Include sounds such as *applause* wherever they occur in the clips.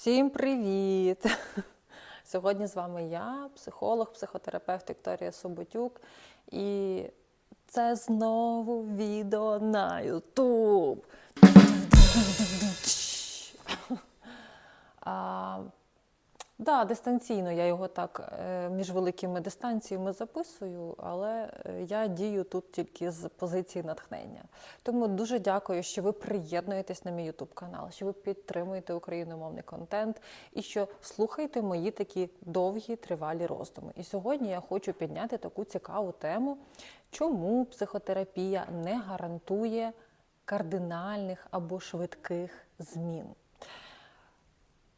Всім привіт! *laughs* Сьогодні з вами я, психолог, психотерапевт Вікторія Соботюк. І це знову відео на YouTube. *laughs* Да, дистанційно я його так е, між великими дистанціями записую, але е, я дію тут тільки з позиції натхнення. Тому дуже дякую, що ви приєднуєтесь на мій YouTube канал, що ви підтримуєте україномовний контент і що слухаєте мої такі довгі тривалі роздуми. І сьогодні я хочу підняти таку цікаву тему, чому психотерапія не гарантує кардинальних або швидких змін.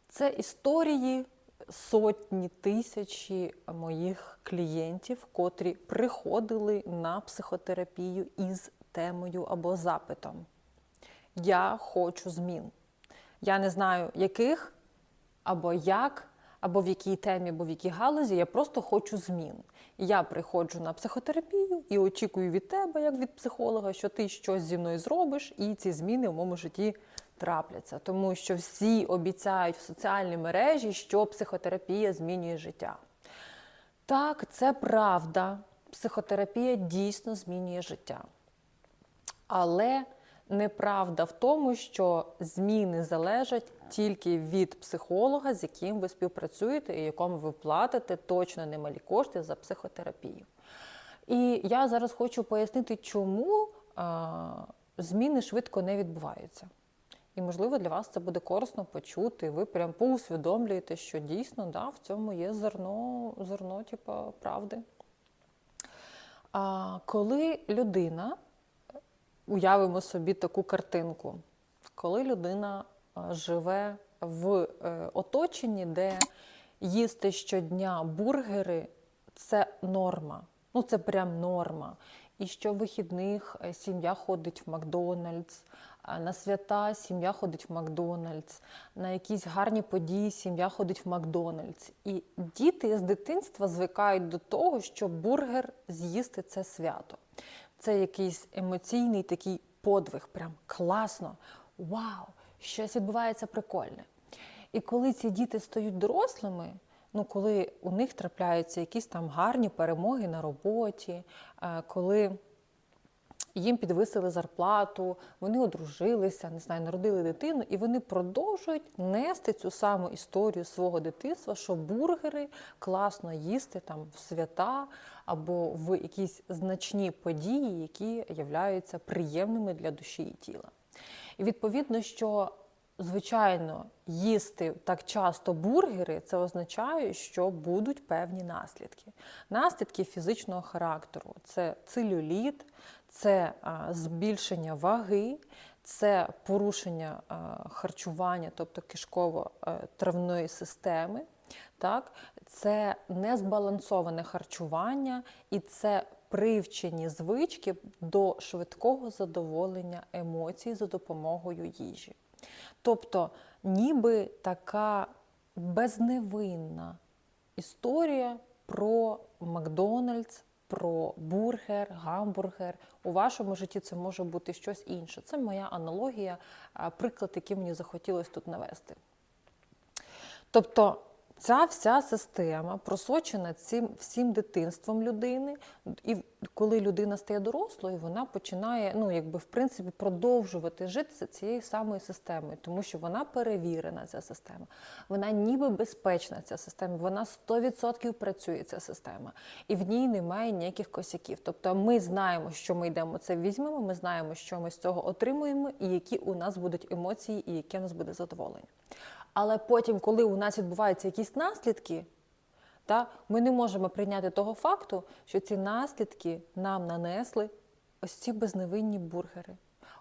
Це історії сотні тисячі моїх клієнтів, котрі приходили на психотерапію із темою або запитом. Я хочу змін. Я не знаю, яких, або як, або в якій темі, або в якій галузі. Я просто хочу змін. Я приходжу на психотерапію і очікую від тебе, як від психолога, що ти щось зі мною зробиш, і ці зміни в моєму житті трапляться. Тому що всі обіцяють в соціальній мережі, що психотерапія змінює життя. Так, це правда. Психотерапія дійсно змінює життя. Але неправда в тому, що зміни залежать тільки від психолога, з яким ви співпрацюєте і якому ви платите точно немалі кошти за психотерапію. І я зараз хочу пояснити, чому зміни швидко не відбуваються. І, можливо, для вас це буде корисно почути. Ви прям поусвідомлюєте, що дійсно да, в цьому є зерно, зерно типу, правди. А коли людина, уявимо собі таку картинку, коли людина живе в е, оточенні, де їсти щодня бургери це норма. Ну, це прям норма. І що в вихідних е, сім'я ходить в Макдональдс, на свята сім'я ходить в Макдональдс, на якісь гарні події сім'я ходить в Макдональдс. І діти з дитинства звикають до того, що бургер з'їсти це свято. Це якийсь емоційний такий подвиг, прям класно. Вау! Щось відбувається прикольне. І коли ці діти стають дорослими, ну коли у них трапляються якісь там гарні перемоги на роботі, е, коли їм підвисили зарплату, вони одружилися, не знаю, народили дитину, і вони продовжують нести цю саму історію свого дитинства, що бургери класно їсти там в свята або в якісь значні події, які являються приємними для душі і тіла. І відповідно, що звичайно їсти так часто бургери, це означає, що будуть певні наслідки. Наслідки фізичного характеру це целюліт, це збільшення ваги, це порушення харчування, тобто кишково-травної системи. Так? Це незбалансоване харчування і це привчені звички до швидкого задоволення емоцій за допомогою їжі. Тобто, ніби така безневинна історія про Макдональдс, про бургер, гамбургер. У вашому житті це може бути щось інше. Це моя аналогія, приклад, який мені захотілося тут навести. Тобто, Ця вся система просочена цим всім дитинством людини, і коли людина стає дорослою, вона починає, ну якби в принципі, продовжувати жити за цією самою системою, тому що вона перевірена, ця система. Вона ніби безпечна, ця система, вона 100% працює ця система, і в ній немає ніяких косяків. Тобто ми знаємо, що ми йдемо це візьмемо, ми знаємо, що ми з цього отримуємо, і які у нас будуть емоції, і яке у нас буде задоволення. Але потім, коли у нас відбуваються якісь наслідки, та, ми не можемо прийняти того факту, що ці наслідки нам нанесли ось ці безневинні бургери,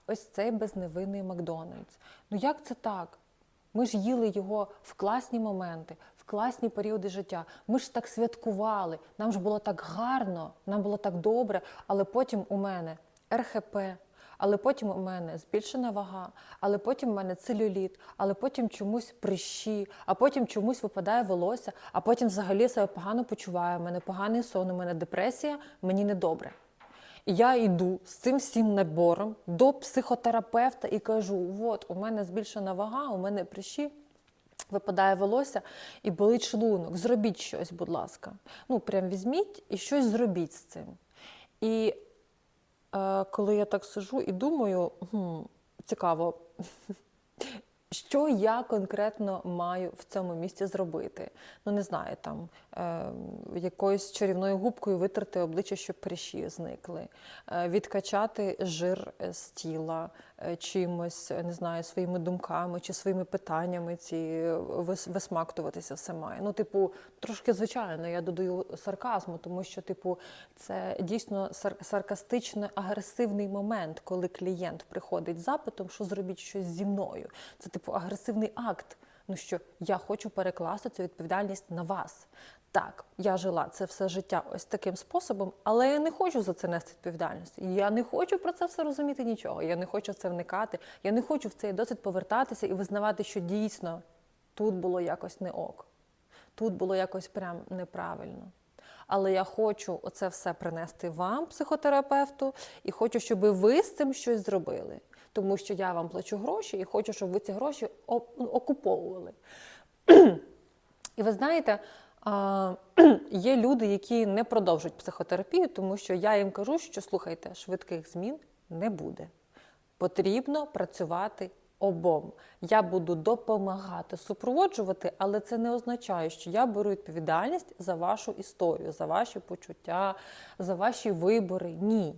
ось цей безневинний Макдональдс. Ну як це так? Ми ж їли його в класні моменти, в класні періоди життя. Ми ж так святкували, нам ж було так гарно, нам було так добре, але потім у мене РХП але потім у мене збільшена вага, але потім у мене целюліт, але потім чомусь прищі, а потім чомусь випадає волосся, а потім взагалі себе погано почуваю, у мене поганий сон, у мене депресія, мені недобре. І я йду з цим всім набором до психотерапевта і кажу: от у мене збільшена вага, у мене прищі. випадає волосся і болить шлунок. Зробіть щось, будь ласка. Ну, прям візьміть і щось зробіть з цим. І коли я так сижу і думаю, цікаво, що я конкретно маю в цьому місці зробити? Ну, не знаю, там е, якоюсь чарівною губкою витерти обличчя, щоб прищі зникли, е, відкачати жир е, з тіла е, чимось, е, не знаю, своїми думками чи своїми питаннями ці е, вис- висмактуватися все має. Ну, типу, трошки звичайно, я додаю сарказму, тому що, типу, це дійсно сар- саркастично агресивний момент, коли клієнт приходить з запитом, що зробіть щось зі мною. Це типу агресивний акт. Ну що я хочу перекласти цю відповідальність на вас. Так, я жила це все життя ось таким способом, але я не хочу за це нести відповідальність. Я не хочу про це все розуміти нічого. Я не хочу в це вникати. Я не хочу в цей досвід повертатися і визнавати, що дійсно тут було якось не ок, тут було якось прям неправильно. Але я хочу оце все принести вам, психотерапевту, і хочу, щоб ви з цим щось зробили. Тому що я вам плачу гроші і хочу, щоб ви ці гроші ну, окуповували. *clears throat* І ви знаєте, *clears throat* є люди, які не продовжують психотерапію, тому що я їм кажу, що слухайте, швидких змін не буде. Потрібно працювати обом. Я буду допомагати, супроводжувати, але це не означає, що я беру відповідальність за вашу історію, за ваші почуття, за ваші вибори. Ні.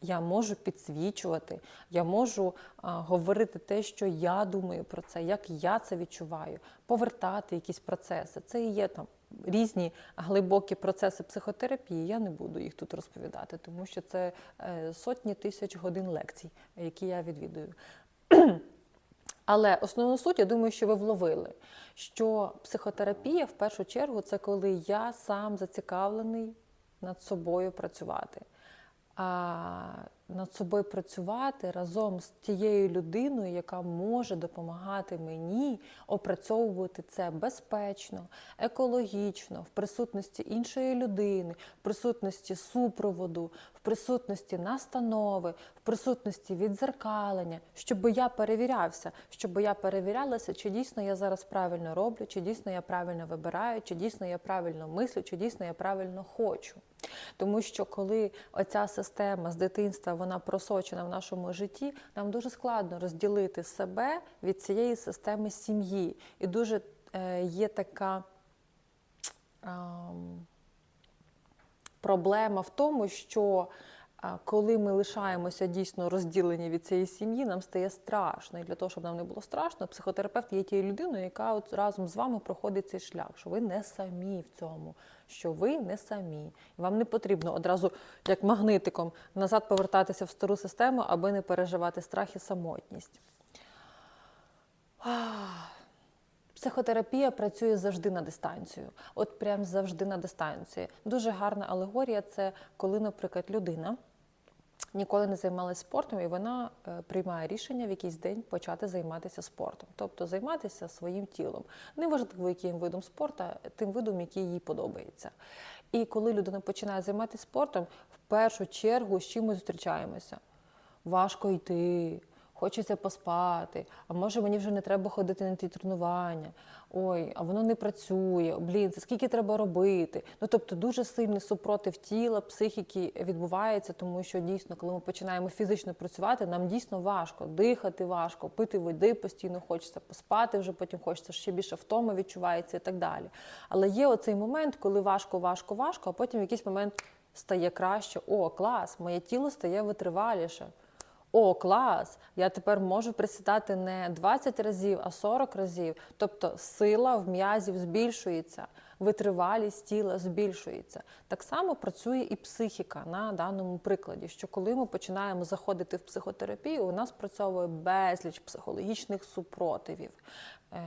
Я можу підсвічувати, я можу а, говорити те, що я думаю про це, як я це відчуваю, повертати якісь процеси. Це і є там різні глибокі процеси психотерапії. Я не буду їх тут розповідати, тому що це е, сотні тисяч годин лекцій, які я відвідую. *clears throat* Але основну суть, я думаю, що ви вловили, що психотерапія в першу чергу це коли я сам зацікавлений над собою працювати. А над собою працювати разом з тією людиною, яка може допомагати мені опрацьовувати це безпечно, екологічно, в присутності іншої людини, в присутності супроводу, в присутності настанови, в присутності відзеркалення, щоб я перевірявся, щоб я перевірялася, чи дійсно я зараз правильно роблю, чи дійсно я правильно вибираю, чи дійсно я правильно мислю, чи дійсно я правильно хочу. Тому що коли оця система з дитинства вона просочена в нашому житті, нам дуже складно розділити себе від цієї системи сім'ї. І дуже е, є така е, проблема в тому, що коли ми лишаємося дійсно розділені від цієї сім'ї, нам стає страшно. І для того, щоб нам не було страшно, психотерапевт є тією людиною, яка от разом з вами проходить цей шлях, що ви не самі в цьому, що ви не самі. І вам не потрібно одразу, як магнитиком, назад повертатися в стару систему, аби не переживати страх і самотність. Психотерапія працює завжди на дистанцію, от прям завжди на дистанції. Дуже гарна алегорія це коли, наприклад, людина ніколи не займалася спортом, і вона е, приймає рішення в якийсь день почати займатися спортом, тобто займатися своїм тілом. Неважливо, яким видом спорту, тим видом, який їй подобається. І коли людина починає займатися спортом, в першу чергу з чим ми зустрічаємося? Важко йти. Хочеться поспати, а може мені вже не треба ходити на ті тренування. Ой, а воно не працює. Блін, це скільки треба робити. Ну тобто дуже сильний супротив тіла, психіки відбувається, тому що дійсно, коли ми починаємо фізично працювати, нам дійсно важко дихати, важко, пити води постійно хочеться, поспати вже потім хочеться ще більше втома відчувається і так далі. Але є оцей момент, коли важко, важко, важко, а потім в якийсь момент стає краще. О, клас, моє тіло стає витриваліше. О, клас! Я тепер можу присідати не 20 разів, а 40 разів. Тобто сила в м'язів збільшується, витривалість тіла збільшується. Так само працює і психіка на даному прикладі, що коли ми починаємо заходити в психотерапію, у нас працьовує безліч психологічних супротивів. Е,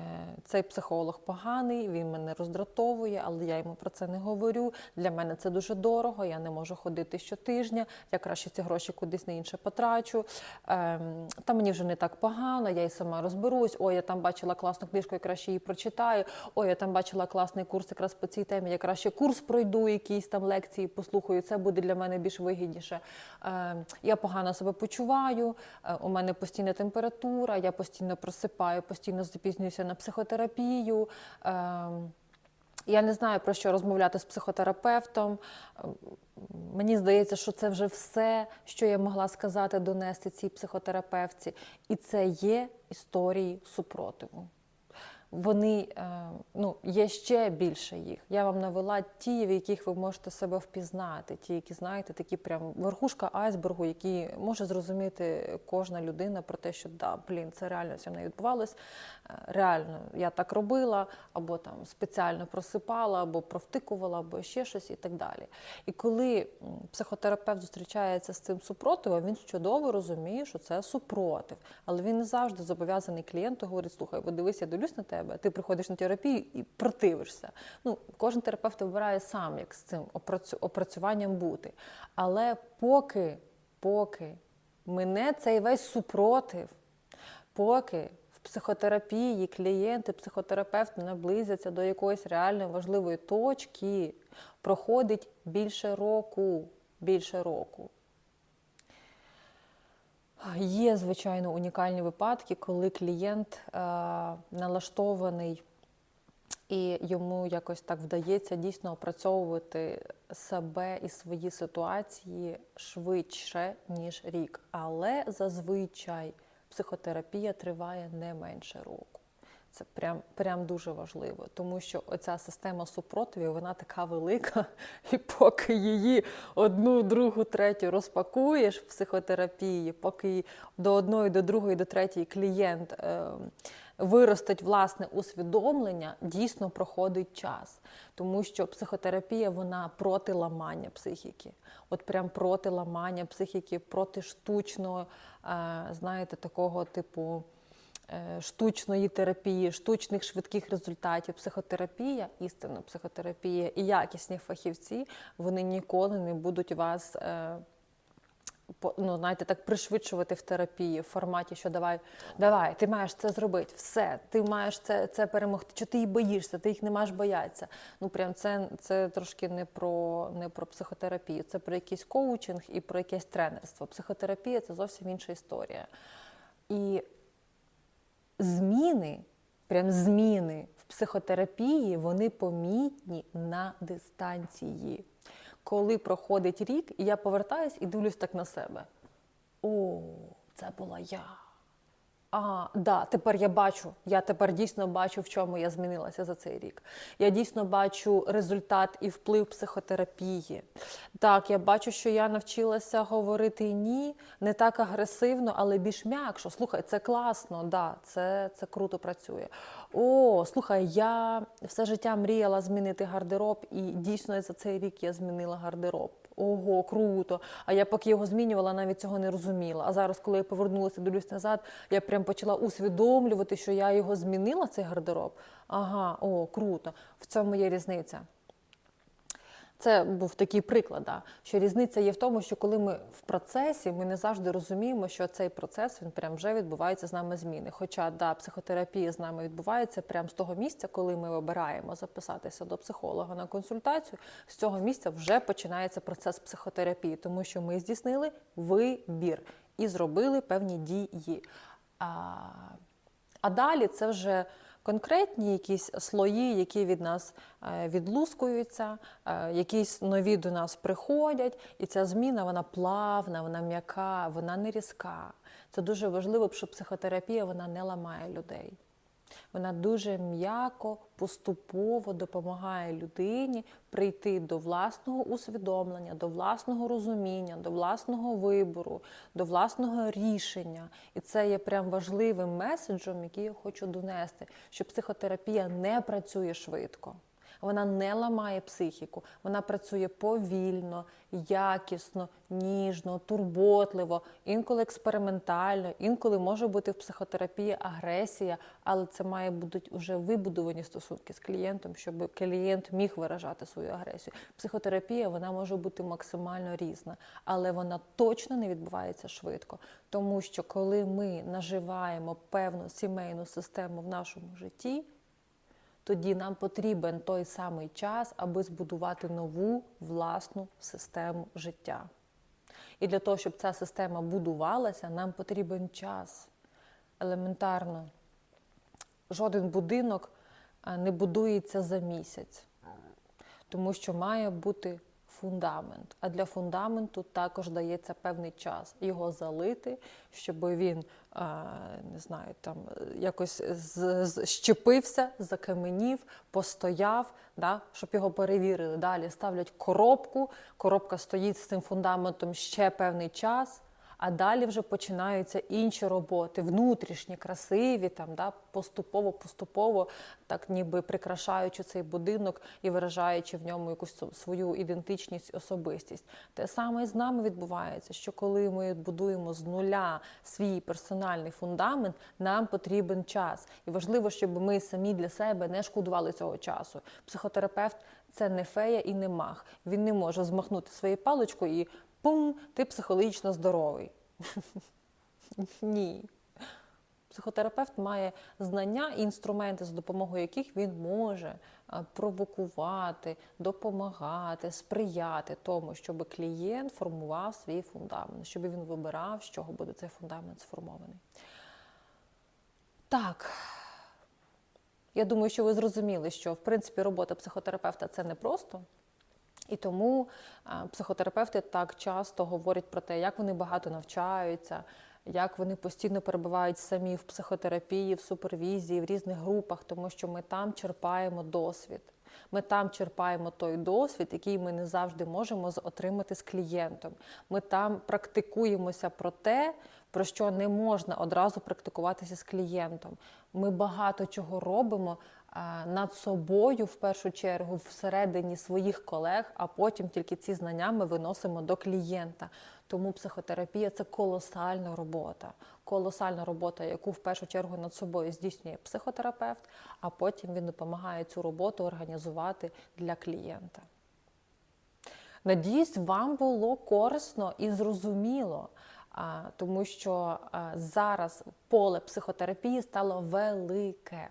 Цей психолог поганий, він мене роздратовує, але я йому про це не говорю. Для мене це дуже дорого, я не можу ходити щотижня, я краще ці гроші кудись на інше потрачу. Ем, Та мені вже не так погано, я і сама розберусь. Ой, я там бачила класну книжку, я краще її прочитаю. Ой, я там бачила класний курс, якраз по цій темі, я краще курс пройду, якісь там лекції послухаю, це буде для мене більш вигідніше. Е, я погано себе почуваю, е, у мене постійна температура, я постійно просипаю, постійно запізнююся на психотерапію. Е, я не знаю про що розмовляти з психотерапевтом. Ем, Мені здається, що це вже все, що я могла сказати, донести цій психотерапевці. І це є історії супротиву. Вони е, ну, є ще більше їх. Я вам навела ті, в яких ви можете себе впізнати, ті, які знаєте, такі прям верхушка айсбергу, які може зрозуміти кожна людина про те, що да, блін, це реально зі мною відбувалось. Е, Реально, я так робила, або там спеціально просипала, або провтикувала, або ще щось і так далі. І коли психотерапевт зустрічається з цим супротивом, він чудово розуміє, що це супротив. Але він не завжди зобов'язаний клієнту говорить: слухай, бо дивись, я дивлюсь на тебе, ти приходиш на терапію і противишся. Ну, кожен терапевт вибирає сам, як з цим опрацюванням бути. Але поки, поки мене цей весь супротив, поки психотерапії клієнти, психотерапевт наблизяться до якоїсь реально важливої точки, проходить більше року. Більше року. Є, звичайно, унікальні випадки, коли клієнт е, налаштований і йому якось так вдається дійсно опрацьовувати себе і свої ситуації швидше, ніж рік. Але зазвичай психотерапія триває не менше року. Це прям, прям дуже важливо, тому що оця система супротивів, вона така велика, *laughs* і поки її одну, другу, третю розпакуєш в психотерапії, поки до одної, до другої, до третьої клієнт е, виростить власне усвідомлення, дійсно проходить час. Тому що психотерапія вона проти ламання психіки. От прям проти ламання психіки, проти штучного, е, знаєте, такого типу штучної терапії, штучних швидких результатів. Психотерапія, істинна психотерапія і якісні фахівці, вони ніколи не будуть вас. е, ну, знаєте, так пришвидшувати в терапії в форматі, що давай, давай, ти маєш це зробити, все, ти маєш це, це перемогти. Чи ти їх боїшся, ти їх не маєш боятися. Ну прям це, це трошки не про, не про психотерапію, це про якийсь коучинг і про якесь тренерство. Психотерапія це зовсім інша історія. І зміни, прям зміни в психотерапії, вони помітні на дистанції. Коли проходить рік, і я повертаюсь і дивлюсь так на себе. О, це була я. А, да, тепер я бачу. Я тепер дійсно бачу, в чому я змінилася за цей рік. Я дійсно бачу результат і вплив психотерапії. Так, я бачу, що я навчилася говорити ні, не так агресивно, але більш м'якшо. Слухай, це класно, да, це, це круто працює. О, слухай, я все життя мріяла змінити гардероб, і дійсно за цей рік я змінила гардероб. Ого, круто! А я поки його змінювала, навіть цього не розуміла. А зараз, коли я повернулася, дивлюсь назад, я прям почала усвідомлювати, що я його змінила, цей гардероб. Ага, о, круто. В цьому є різниця. Це був такий приклад, да, що різниця є в тому, що коли ми в процесі, ми не завжди розуміємо, що цей процес він прям вже відбувається з нами зміни. Хоча да, психотерапія з нами відбувається прямо з того місця, коли ми обираємо записатися до психолога на консультацію, з цього місця вже починається процес психотерапії, тому що ми здійснили вибір і зробили певні дії. А, а далі це вже конкретні якісь слої, які від нас е, відлускуються, е, якісь нові до нас приходять, і ця зміна вона плавна, вона м'яка, вона не різка. Це дуже важливо, що психотерапія вона не ламає людей. Вона дуже м'яко, поступово допомагає людині прийти до власного усвідомлення, до власного розуміння, до власного вибору, до власного рішення. І це є прям важливим меседжем, який я хочу донести, що психотерапія не працює швидко. Вона не ламає психіку, вона працює повільно, якісно, ніжно, турботливо, інколи експериментально, інколи може бути в психотерапії агресія, але це має бути вже вибудовані стосунки з клієнтом, щоб клієнт міг виражати свою агресію. Психотерапія вона може бути максимально різна, але вона точно не відбувається швидко, тому що коли ми наживаємо певну сімейну систему в нашому житті тоді нам потрібен той самий час, аби збудувати нову власну систему життя. І для того, щоб ця система будувалася, нам потрібен час. Елементарно. Жоден будинок не будується за місяць, тому що має бути фундамент. А для фундаменту також дається певний час його залити, щоб він не знаю, там е, якось щепився, закаменів, постояв, да, щоб його перевірили. Далі ставлять коробку, коробка стоїть з цим фундаментом ще певний час. А далі вже починаються інші роботи, внутрішні, красиві, там, да, поступово, поступово, так ніби прикрашаючи цей будинок і виражаючи в ньому якусь св- свою ідентичність, особистість. Те саме і з нами відбувається, що коли ми будуємо з нуля свій персональний фундамент, нам потрібен час. І важливо, щоб ми самі для себе не шкодували цього часу. Психотерапевт це не фея і не мах. Він не може змахнути своєю паличкою і пум, ти психологічно здоровий. *laughs* Ні. Психотерапевт має знання і інструменти, за допомогою яких він може провокувати, допомагати, сприяти тому, щоб клієнт формував свій фундамент, щоб він вибирав, з чого буде цей фундамент сформований. Так. Я думаю, що ви зрозуміли, що в принципі робота психотерапевта це не просто. І тому психотерапевти так часто говорять про те, як вони багато навчаються, як вони постійно перебувають самі в психотерапії, в супервізії, в різних групах, тому що ми там черпаємо досвід. Ми там черпаємо той досвід, який ми не завжди можемо отримати з клієнтом. Ми там практикуємося про те, про що не можна одразу практикуватися з клієнтом. Ми багато чого робимо над собою в першу чергу всередині своїх колег, а потім тільки ці знання ми виносимо до клієнта. Тому психотерапія це колосальна робота, колосальна робота, яку в першу чергу над собою здійснює психотерапевт, а потім він допомагає цю роботу організувати для клієнта. Надіюсь, вам було корисно і зрозуміло, тому що зараз поле психотерапії стало велике,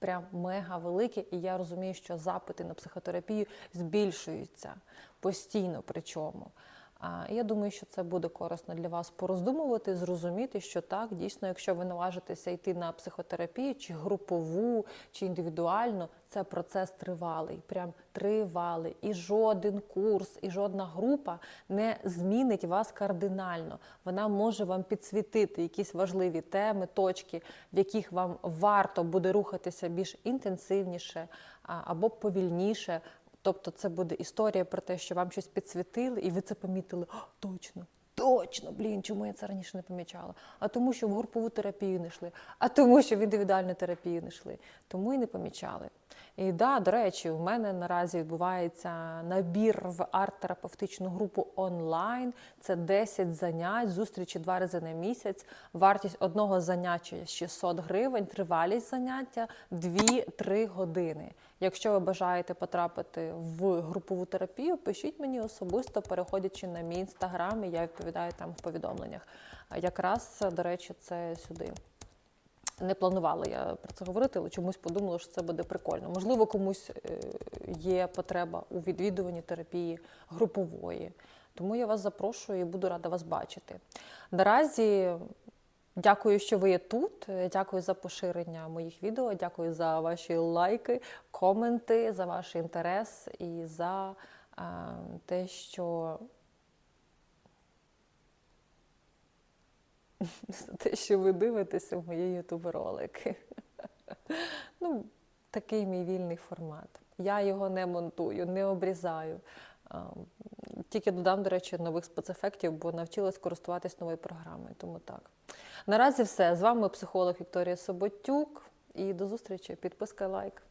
прям мега велике, і я розумію, що запити на психотерапію збільшуються постійно. Причому. Я думаю, що це буде корисно для вас пороздумувати, зрозуміти, що так, дійсно, якщо ви наважитеся йти на психотерапію, чи групову, чи індивідуальну, це процес тривалий, прям тривалий. І жоден курс, і жодна група не змінить вас кардинально. Вона може вам підсвітити якісь важливі теми, точки, в яких вам варто буде рухатися більш інтенсивніше або повільніше. Тобто це буде історія про те, що вам щось підсвітили, і ви це помітили. «О, точно, точно, блін, чому я це раніше не помічала? А тому, що в групову терапію не йшли, а тому, що в індивідуальну терапію не йшли. Тому і не помічали. І да, до речі, у мене наразі відбувається набір в арт-терапевтичну групу онлайн. Це 10 занять, зустрічі два рази на місяць. Вартість одного заняття 600 гривень, тривалість заняття 2-3 години. Якщо ви бажаєте потрапити в групову терапію, пишіть мені особисто, переходячи на мій інстаграм, і я відповідаю там в повідомленнях. Якраз, до речі, це сюди. Не планувала я про це говорити, але чомусь подумала, що це буде прикольно. Можливо, комусь е, є потреба у відвідуванні терапії групової. Тому я вас запрошую і буду рада вас бачити. Наразі дякую, що ви є тут. Дякую за поширення моїх відео. Дякую за ваші лайки, коменти, за ваш інтерес і за е, те, що за *laughs* те, що ви дивитеся мої ютуб-ролики. *laughs* Ну, такий мій вільний формат. Я його не монтую, не обрізаю. Тільки додам, до речі, нових спецефектів, бо навчилась користуватись новою програмою. Тому так. Наразі все. З вами психолог Вікторія Соботюк. І до зустрічі. Підписка, лайк.